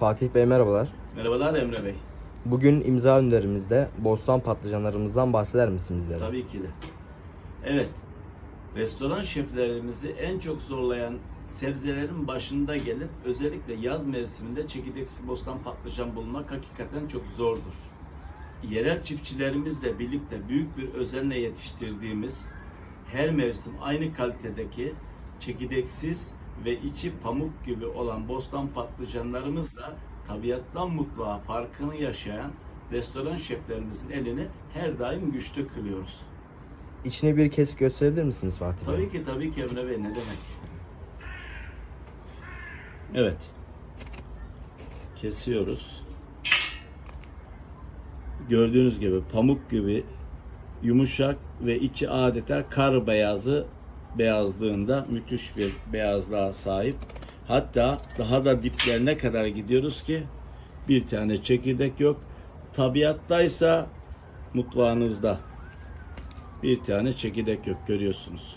Fatih Bey merhabalar. Merhabalar Emre Bey. Bugün imza önderimizde bostan patlıcanlarımızdan bahseder misiniz bizlere? Tabii ki de. Evet. Restoran şeflerimizi en çok zorlayan sebzelerin başında gelip özellikle yaz mevsiminde çekirdeksiz bostan patlıcan bulmak hakikaten çok zordur. Yerel çiftçilerimizle birlikte büyük bir özenle yetiştirdiğimiz her mevsim aynı kalitedeki çekirdeksiz ve içi pamuk gibi olan bostan patlıcanlarımızla tabiattan mutluğa farkını yaşayan restoran şeflerimizin elini her daim güçlü kılıyoruz. İçine bir kesik gösterebilir misiniz Fatih Bey? Tabii ki tabii ki Emre Bey ne demek? Evet. Kesiyoruz. Gördüğünüz gibi pamuk gibi yumuşak ve içi adeta kar beyazı beyazlığında müthiş bir beyazlığa sahip. Hatta daha da diplerine kadar gidiyoruz ki bir tane çekirdek yok. Tabiattaysa mutfağınızda bir tane çekirdek yok görüyorsunuz.